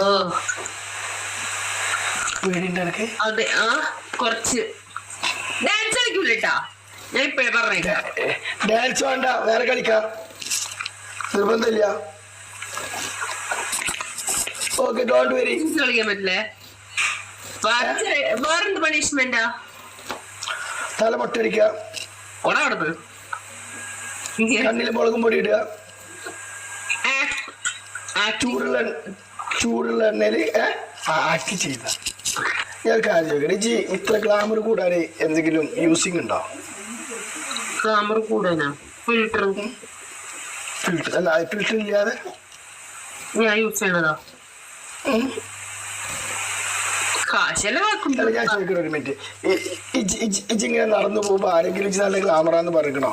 ഓ വീടിന്റെ അതെ ആ കുറച്ച്. ഡാൻസ് കളിക്കൂലട്ടാ. ഞാൻ ഇപ്പഴേ പറഞ്ഞേക്കാം. ഡാൻസ് വേണ്ട വേറെ കളിക്കാം. നിർബന്ധമില്ല. ഓക്കെ ഡോണ്ട് വെരി കളിക്കാൻ പറ്റില്ലേ? വേറെന്ത് പണിഷ്മെന്റാ തല പൊട്ടടിക്കുക ഓടാ അവിടുന്ന്. കണ്ണിൽ മുളകും പൊടി ഇടുക. ചൂടുള്ള ചൂടുള്ള എണ്ണയിൽ ആക്കി ചെയ്ത. ഞാൻ കാര്യം ചോദിക്കട്ടെ ഇജി ഇത്ര ഗ്ലാമർ കൂടാൻ എന്തെങ്കിലും യൂസിങ് ഉണ്ടോ? ഗ്ലാമർ കൂടാനാ? ഫിൽറ്റർ ഫിൽട്ടർ അല്ല ഫിൽറ്റർ ഇല്ലാതെ? ഞാൻ യൂസ് ചെയ്യണതാ. ഞാൻ ചോദിക്കട്ടെ ഒരു മിനിറ്റ് ഇജിങ്ങനെ നടന്നു പോകുമ്പോ ആരെങ്കിലും ഇജി നല്ല ഗ്ലാമറാന്ന് പറയണോ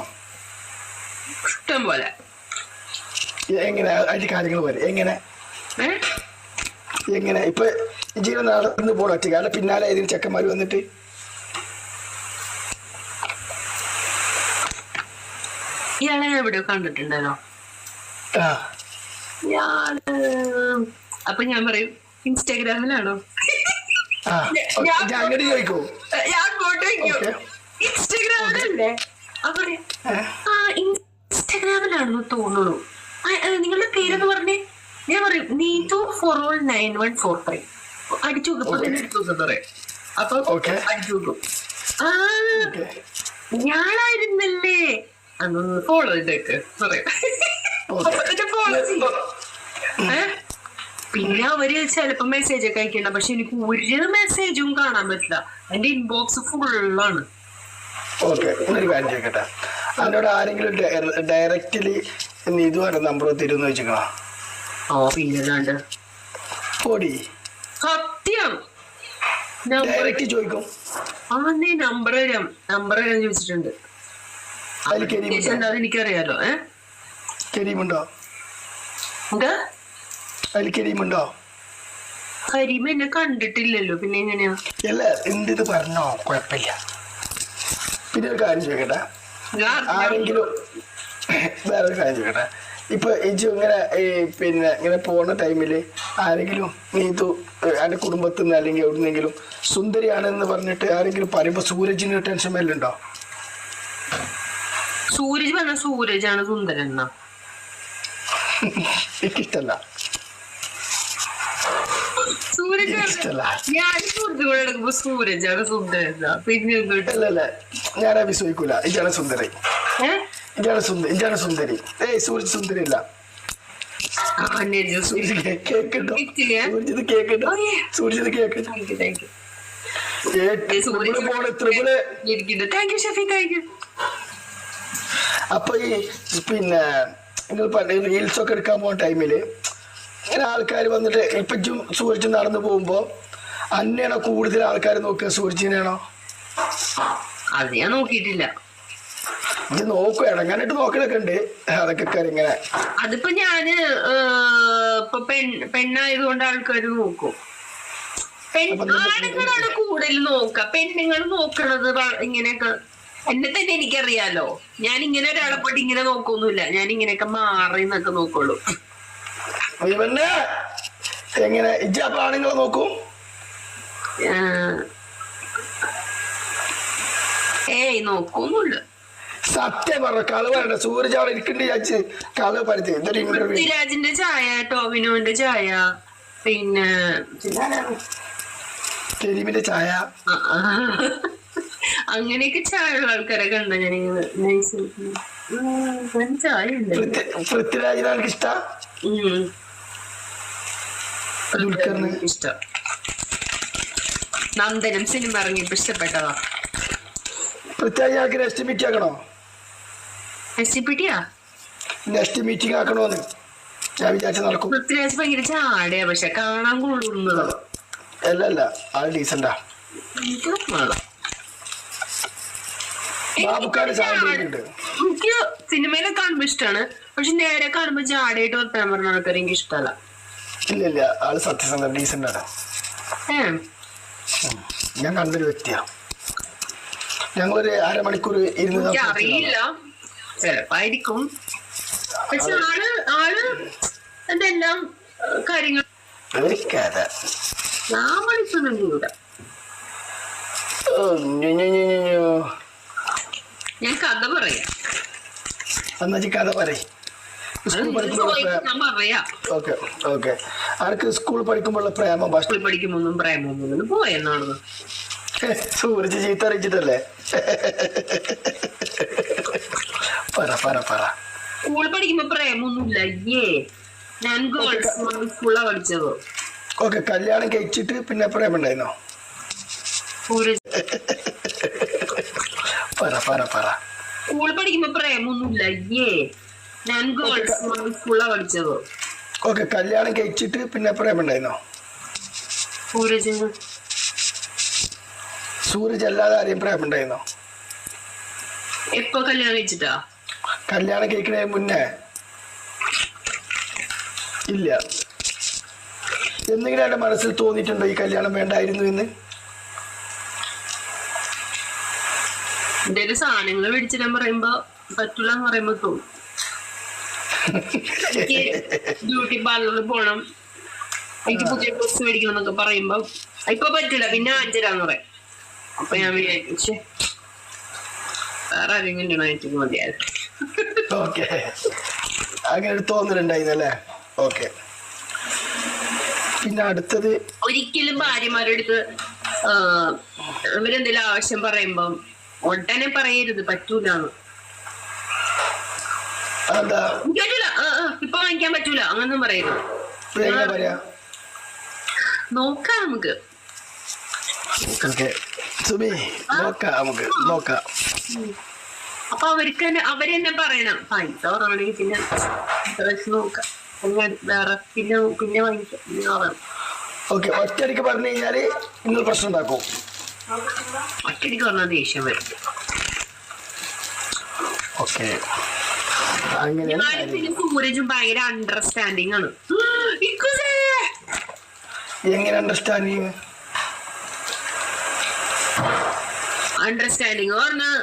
ഇഷ്ടം പോലെ എങ്ങനെ? അതിന്റെ കാര്യങ്ങൾ വരെ എങ്ങനെ? എങ്ങനെ? ഇപ്പൊ ജീവൻ നടന്നു പോകണം ഒറ്റ കാരണം പിന്നാലെ ഏതെങ്കിലും ചെക്കന്മാർ വന്നിട്ട് ഇയാളെ ഞാൻ എവിടെയോ കണ്ടിട്ടുണ്ടല്ലോ. ആ. അപ്പൊ ഞാൻ പറയും ഇൻസ്റ്റാഗ്രാമിലാണോ? അങ്ങനെ ചോദിക്കൂ. ഞാൻ ഫോട്ടോ. ഇൻസ്റ്റാഗ്രാമിലല്ലേ? അപ്പൊ ഇൻസ്റ്റാഗ്രാമിലാണെന്ന് തോന്നുന്നു. നിങ്ങളുടെ പേരെന്ന് പറഞ്ഞേ. ഞാൻ പറയും Neethu four all nine one four five അടിച്ചു അടിച്ചു അപ്പൊ ആ ഞാനായിരുന്നല്ലേ അതൊന്ന് ഫോളോ ചെയ്തേക്ക് ഫോളോ ചെയ്യും. പിന്നെ അവർ ചിലപ്പോ മെസ്സേജ് ഒക്കെ അയക്കണ്ട പക്ഷെ എനിക്ക് ഒരു മെസ്സേജും കാണാൻ പറ്റില്ല. എന്റെ ഇൻബോക്സ് ഫുള്ളാണ് ഓക്കെ ഒരു കാര്യം ചോദിക്കട്ടെ അതിനോട് ആരെങ്കിലും ഡയറക്റ്റ്ലി നീതു പറഞ്ഞ നമ്പർ തരുമെന്ന് വെച്ചിക്കണോ? ഓ പിന്നല്ലാണ്ട് പൊടി. സത്യം. നമ്പർ ഡയറക്റ്റ് ചോദിക്കും. ആ നീ നമ്പർ തരാം നമ്പർ തരാൻ ചോദിച്ചിട്ടുണ്ട് അതിൽ എനിക്കറിയാലോ ഏ? കരീമുണ്ടോ എന്താ? അതിൽ കരീമുണ്ടോ കരീമ എന്നെ കണ്ടിട്ടില്ലല്ലോ പിന്നെ എങ്ങനെയാ? അല്ല എന്ത് ഇത് പറഞ്ഞോ? കുഴപ്പമില്ല. പിന്നെ ഒരു കാര്യം ചോദിക്കട്ടെ? ഞാൻ ആരെങ്കിലും വേറെ കാര്യം ചോദിക്കട്ടെ? ഇപ്പൊ ഇജു ഇങ്ങനെ പിന്നെ ഇങ്ങനെ പോണ ടൈമിൽ ആരെങ്കിലും നീതു എന്റെ കുടുംബത്തിൽ നിന്ന് അല്ലെങ്കിൽ എവിടുന്നെങ്കിലും സുന്ദരിയാണെന്ന് പറഞ്ഞിട്ട് ആരെങ്കിലും പറയുമ്പോ സൂരജിന് ടെൻഷൻ മേലുണ്ടോ? സൂരജ് പറഞ്ഞ സൂരജാണ് സുന്ദരൻ എന്നാ. എനിക്കിഷ്ടല്ല. സൂരജ്. ഞാൻ എടുക്കുമ്പോ സൂരജാണ് സുന്ദരൻ പിന്നെ ഞാൻ അഭിസൂയിക്കൂല ഇജാണ് സുന്ദരൻ. ഇജാണ് സുന്ദരി ഇജാണ് സുന്ദരി ഏയ് സൂരജ് സുന്ദരി അല്ല അപ്പൊ ഈ പിന്നെ നിങ്ങൾ പണ്ട് റീൽസ് ഒക്കെ എടുക്കാൻ പോകുന്ന ടൈമിൽ ഇങ്ങനെ ആൾക്കാർ വന്നിട്ട് ഇപ്പൊ ഇജ്ജും നടന്നു പോകുമ്പോ അന്നെയാണോ കൂടുതൽ ആൾക്കാർ നോക്കുക സൂരജിനെയാണോ? അത് ഞാൻ നോക്കിയിട്ടില്ല. ഇത് നോക്കും ഇടങ്ങാനായിട്ട് നോക്കണൊക്കെ ഉണ്ട് അതൊക്കെ ഇങ്ങനെ. അതിപ്പോ ഞാൻ ഇപ്പൊ പെണ്ണായതുകൊണ്ട് ആൾക്കാര് നോക്കും. ആണുങ്ങളാണ് കൂടുതൽ നോക്ക. പെണ്ണുങ്ങൾ നോക്കണത് ഇങ്ങനെയൊക്കെ. എന്നെ തന്നെ എനിക്കറിയാലോ. ഞാൻ ഇങ്ങനെ ഒരാളെ പോയിട്ട് ഇങ്ങനെ നോക്കൊന്നുമില്ല. ഞാൻ ഇങ്ങനെയൊക്കെ മാറി എന്നൊക്കെ നോക്കുള്ളൂ. എങ്ങനെ ആണുങ്ങളെ നോക്കും? ഏയ് നോക്കൊന്നുമില്ല. സത്യം പറഞ്ഞു കളവ് വേണ്ട. സൂരജ് അവിടെ ഇരിക്കണ്ട് വിചാരിച്ച് കളവ് പരത്തി. ഇതൊരു ഇന്റർവ്യൂ പൃഥ്വിരാജിന്റെ ചായ ടോവിനോന്റെ ചായ. പിന്നെ? കരീമിന്റെ ചായ. അങ്ങനെയൊക്കെ ചായ ഉള്ള ആൾക്കാരെ കണ്ട ഞാൻ ചായ ഉണ്ട് പൃഥ്വി- പൃഥ്വിരാജിനെ എനിക്ക് ഇഷ്ട? ദുൽഖറിന്. ഇഷ്ടം. നന്ദനം സിനിമ ഇറങ്ങിയപ്പോ ഇഷ്ടപ്പെട്ടതാ. എസ്റ്റിമേറ്റ് ഞങ്ങൾക്ക് നെക്സ്റ്റ് മീറ്റിംഗ് ആക്കണോ രസിപ്പിട്ടിയാ നെക്സ്റ്റ് മീറ്റിംഗ് ആക്കണോന്ന്. ഞാൻ വിചാരിച്ച നടക്കും. പൃഥ്വിരാജ് ഭയങ്കര ചാടയാ പക്ഷെ കാണാൻ കൊള്ളുന്നത് അല്ല അല്ല ആൾ ഡീസന്റാ എനിക്ക് സിനിമയിലെ കാണുമ്പോ ഇഷ്ടമാണ് പക്ഷെ നേരെ കാണുമ്പോ ജാടയായിട്ട് വർത്താൻ പറഞ്ഞ ആൾക്കാരെ എനിക്ക് ഇഷ്ടമല്ല. ഇല്ല ഇല്ല ആൾ സത്യസന്ധ ഡീസന്റ് ആണ്. ഞാൻ കണ്ടൊരു വ്യക്തിയാ. ഞങ്ങളൊരു അരമണിക്കൂർ ഇരുന്ന്. അറിയില്ല ചിലപ്പായിരിക്കും പക്ഷെ ആൾ ആൾ എന്തെല്ലാം കാര്യങ്ങൾ? ഞാൻ കഥ പറയാം. കഥ പറയും. സ്കൂൾ ആർക്ക് സ്കൂൾ പഠിക്കുമ്പോഴുള്ള പ്രേമം? പഠിക്കുമ്പോന്നും പ്രേമൊന്നും പോയെന്നാണ് സൂരജ് ചീത്ത അറിയിച്ചിട്ടല്ലേ? പറ പറ പറ. സ്കൂൾ പഠിക്കുമ്പോ പ്രേമൊന്നുമില്ല. അയ്യേ. ഞാൻ ഗേൾസ് സ്കൂളാ പഠിച്ചത്. ഓക്കെ കല്യാണം കഴിച്ചിട്ട് പിന്നെ പ്രേമം ഉണ്ടായിരുന്നോ സൂരജ് പറ പറ പറ. സ്കൂളിൽ പഠിക്കുമ്പോ പ്രേമൊന്നുമില്ല. അയ്യേ. ഞാൻ ഗേൾസ് സ്കൂളാ പഠിച്ചത്. ഓക്കെ കല്യാണം കഴിച്ചിട്ട് പിന്നെ പ്രേമം ഉണ്ടായിരുന്നോ സൂരജിന്. സൂരജ് അല്ലാതെ ആരെയും പ്രേമുണ്ടായിരുന്നോ എപ്പോ കല്യാണം കഴിച്ചിട്ടാ? കല്യാണം കഴിക്കണതിന് മുന്നേ. ഇല്ല. എന്തെങ്കിലും എന്റെ മനസ്സിൽ തോന്നിയിട്ടുണ്ടോ ഈ കല്യാണം വേണ്ടായിരുന്നു എന്ന്? എന്തേലും സാധനങ്ങൾ മേടിച്ചിടാൻ പറയുമ്പോ പറ്റൂല എന്ന് പറയുമ്പോ തോന്നും. എനിക്ക് ബ്യൂട്ടി പാർലറിൽ പോണം. എനിക്ക് പുതിയ ഡ്രസ് മേടിക്കണം എന്നൊക്കെ പറയുമ്പോ ഇപ്പൊ പറ്റൂല. പിന്നെ അഞ്ചരാന്ന് പറയാം. അപ്പൊ ഞാൻ "ശ്ശെ, വേറെ ആരെങ്കിലും മതിയായിരുന്നു. ഓക്കെ അങ്ങനെ ഒരു തോന്നലുണ്ടായിരുന്നല്ലേ? ഓക്കെ പിന്നെ അടുത്തത്. ഒരിക്കലും ഭാര്യമാരുടെ ഇവരെന്തെങ്കിലും ആവശ്യം പറയുമ്പം ഉടനെ പറയരുത് പറ്റൂല. ഇപ്പൊ വാങ്ങിക്കാൻ പറ്റൂല. അങ്ങനൊന്നും പറയരുത്. നോക്കാം നമുക്ക്. നോക്കാം നമുക്ക്. നോക്കാം. അപ്പൊ അവർക്ക് തന്നെ അവരെന്നെ പറയണം. പൈസ കുറവാണെങ്കിൽ പിന്നെ ഡ്രസ് നോക്കാം. വേറെ പിന്നെ പിന്നെ വാങ്ങിക്കാം. ഓക്കെ ഒറ്റയടിക്ക് പറഞ്ഞു കഴിഞ്ഞാൽ നിങ്ങൾ പ്രശ്നം ഉണ്ടാക്കും. ഒറ്റയടിക്ക് പറഞ്ഞാൽ ദേഷ്യം വരും. ഓക്കെ. പിന്നെ സൂരജും ഭയങ്കര അണ്ടർസ്റ്റാൻഡിങ് ആണ്. എങ്ങനെ അണ്ടർസ്റ്റാൻഡിങ് അണ്ടർസ്റ്റാൻഡിങ് പറഞ്ഞാൽ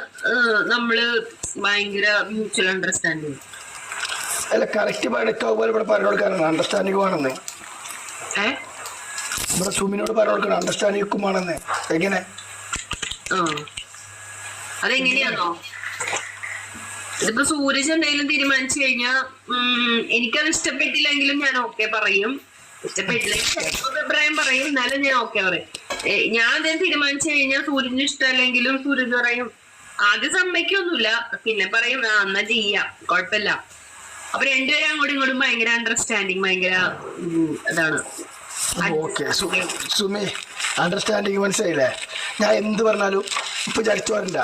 നമ്മൾ ഭയങ്കര മ്യൂച്വൽ അണ്ടർസ്റ്റാൻഡിങ് അല്ല കറക്റ്റ് പഠിത്തോ പോലെ ഇവിടെ പറഞ്ഞു കൊടുക്കാനാണ് അണ്ടർസ്റ്റാൻഡിങ് ആണെന്ന് ഇവിടെ സുമിനോട് പറഞ്ഞു കൊടുക്കണം അണ്ടർസ്റ്റാൻഡിങ് ആണെന്ന് എങ്ങനെ? അതെങ്ങനെയാണോ ഇതിപ്പോ സൂരജ് എന്തെങ്കിലും തീരുമാനിച്ചു കഴിഞ്ഞാ ഉം, എനിക്കത് ഇഷ്ടപ്പെട്ടില്ലെങ്കിലും ഞാൻ ഓക്കെ പറയും. അഭിപ്രായം പറയും എന്നാലും ഞാൻ ഓക്കെ പറയും. ഞാൻ എന്തെങ്കിലും തീരുമാനിച്ചു കഴിഞ്ഞാൽ സൂര്യന് ഇഷ്ടമല്ലെങ്കിലും സൂര്യൻ പറയും ആദ്യം സമ്മതിക്കൊന്നുമില്ല. പിന്നെ പറയും ആ എന്നാ ചെയ്യാം കുഴപ്പമില്ല. അപ്പൊ രണ്ടുപേരും അങ്ങോട്ടും ഇങ്ങോട്ടും ഭയങ്കര അണ്ടർസ്റ്റാൻഡിങ് ഭയങ്കര ഇതാണ്. ഓക്കെ സുമി അണ്ടർസ്റ്റാൻഡിങ് മനസ്സിലായില്ലേ? ഞാൻ എന്ത് പറഞ്ഞാലും ഇപ്പൊ ചടിച്ചു വരണ്ട.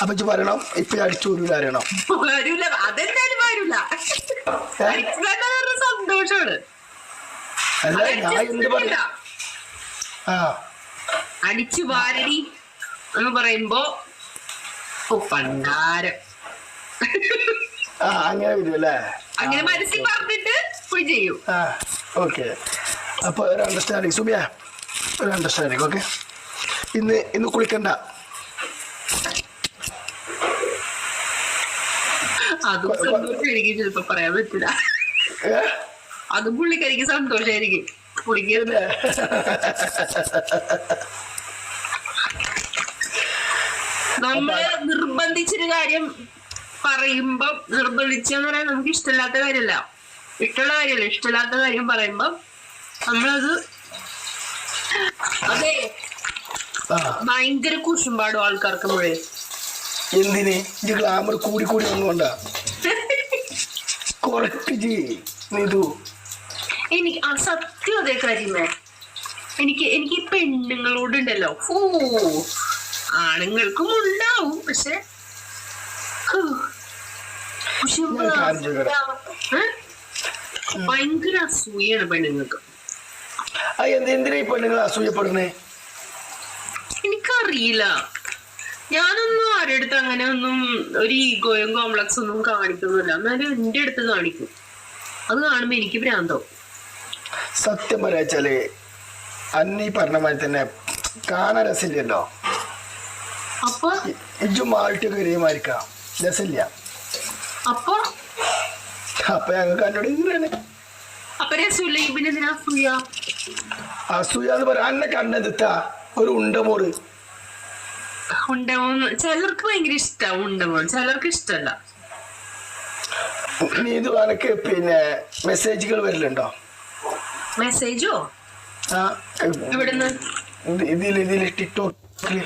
അപ്പൊ ഇജ്ജ് പറയണം ഇപ്പൊ ചടിച്ചു വരൂല അറിയണം വരൂല അതെന്തായാലും വരൂല. സന്തോഷമാണ് അല്ല ഞാൻ എന്ത് പറഞ്ഞ ആ അടിച്ചു വാരടി എന്ന് പറയുമ്പോ പണ്ടാരം. അങ്ങനെ വരുമല്ലേ അങ്ങനെ മനസ്സിൽ പറഞ്ഞിട്ട് പോയി ചെയ്യും. ഓക്കെ. അപ്പൊ ഒരു അണ്ടർസ്റ്റാൻഡിങ് സുബിയ ഒരു അണ്ടർസ്റ്റാൻഡിങ് ഓക്കെ. ഇന്ന് ഇന്ന് കുളിക്കണ്ട. അതും പറയാൻ പറ്റില്ല? അതും പുള്ളിക്കാരിക്ക് സന്തോഷായിരിക്കും. പുള്ളിക്കരുത് നമ്മൾ നിർബന്ധിച്ചൊരു കാര്യം പറയുമ്പം നിർബന്ധിച്ചെന്ന് പറയാൻ നമുക്ക് ഇഷ്ടമില്ലാത്ത കാര്യമല്ല. ഇഷ്ടമുള്ള കാര്യമല്ല. ഇഷ്ടമില്ലാത്ത കാര്യം പറയുമ്പം നമ്മളത് അതെ. ഭയങ്കര കുശുമ്പാടും ആൾക്കാർക്ക് മുഴുവൻ. എന്തിനെ? ഇത് ഗ്ലാമർ കൂടി കൂടി വന്നുകൊണ്ടാ കുറക്ക് ജി നീതു എനിക്ക് ആ സത്യം അതേ കാര്യമേ. എനിക്ക് എനിക്ക് പെണ്ണുങ്ങളോട് പെണ്ണുങ്ങളോടുണ്ടല്ലോ ഓ ആണുങ്ങൾക്കും ഉണ്ടാവും പക്ഷെ? ഭയങ്കര അസൂയാണ് പെണ്ണുങ്ങൾക്ക്. ആ എന്ത് എന്തിനാ ഈ പെണ്ണുങ്ങൾ അസൂയപ്പെടുന്നേ? എനിക്കറിയില്ല. ഞാനൊന്നും ആരുടെ അടുത്ത് അങ്ങനെ ഒന്നും ഒരു ഈഗോയും കോംപ്ലക്സ് ഒന്നും കാണിക്കുന്നില്ല എന്നാലും എന്റെ അടുത്ത് കാണിക്കും. അത് കാണുമ്പോ എനിക്ക് ഭ്രാന്തോ സത്യം പറയാച്ചാൽ അന്നി പറഞ്ഞ മാതിരി തന്നെ കാണാൻ രസമില്ലല്ലോ. ഇജു മാൾട്ടി കയറിയമായിരിക്കാം രസമില്ല. അപ്പൊ? അപ്പൊ ഞങ്ങൾക്ക് എന്നോട് ഇങ്ങനെ അസൂയ? എന്ന് പറയാ അന്നെ കണ്ണെടുത്താ ഒരു ഉണ്ടമോറ് ഉണ്ടമോന്ന് ചിലർക്ക് ഭയങ്കര ഇഷ്ടമാണ് ഉണ്ടമോൻ. ചിലർക്ക് ഇഷ്ടല്ല. നീ ഇത് അനക്ക് പിന്നെ മെസ്സേജുകൾ വരലുണ്ടോ? മെസ്സേജോ ഇവിടുന്ന് ഇത് ഇതിൽ ഇതിൽ ടിക്ടോക്കിൽ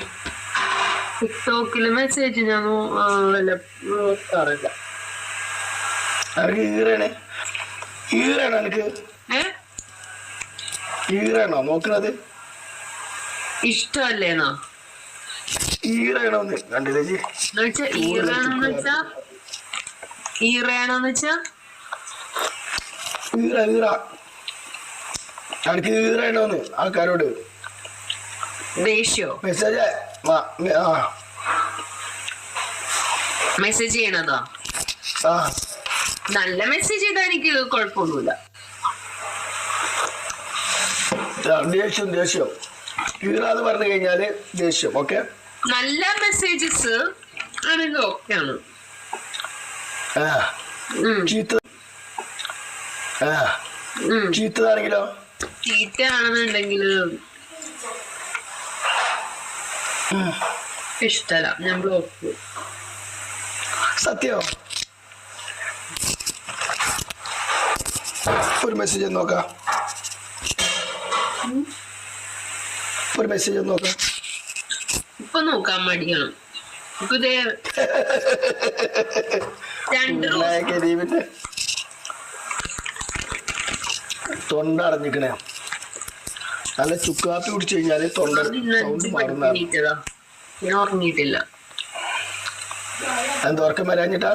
ടിക്ടോക്കിൽ. മെസ്സേജ് ഞാൻ നോക്കാറില്ല. അവർക്ക് ഈറാണ്. ഈറാണ് എനിക്ക് ഈറാണോ? നോക്കണത്. ഇഷ്ടമല്ലേന്നാ? ഈറാണോന്ന് കണ്ടില്ലേ വെച്ചാ ഈറാണെന്ന് വെച്ചാ ഈറയാണോന്ന് വെച്ചാ ഈറ ഈറ. അനക്ക് ഈറാണോന്ന് ആൾക്കാരോട്. ദേഷ്യോ? മെസ്സേജ് മെസ്സേജ് ചെയ്യണതോ? ആ. നല്ല മെസ്സേജ് ചെയ്താൽ എനിക്ക് കുഴപ്പമൊന്നുമില്ല. ദേഷ്യം ദേഷ്യം. ഈറ എന്ന് പറഞ്ഞു കഴിഞ്ഞാൽ ദേഷ്യം ഓക്കെ? നല്ല മെസ്സേജസ് ആണെങ്കിൽ ഓക്കെയാണ്. ചീത്ത ആ. ഉം. ചീത്തതാണെങ്കിലോ ഇഷ്ടല്ല. ഞാൻ ബ്ലോക്ക് സത്യോ? ഒരു മെസ്സേജ് നോക്കാം. ഒരു മെസ്സേജ് നോക്കാം. ഇപ്പൊ നോക്കാൻ കരീമിന്റെ തൊണ്ട അടഞ്ഞിക്കണേ നല്ല ചുക്കാപ്പി കുടിച്ചു കഴിഞ്ഞാൽ തൊണ്ട സൗണ്ട് മാറുന്ന. ഞാൻ ഉറങ്ങിയിട്ടില്ല എന്താ ഉറക്കം വരാഞ്ഞിട്ടാ.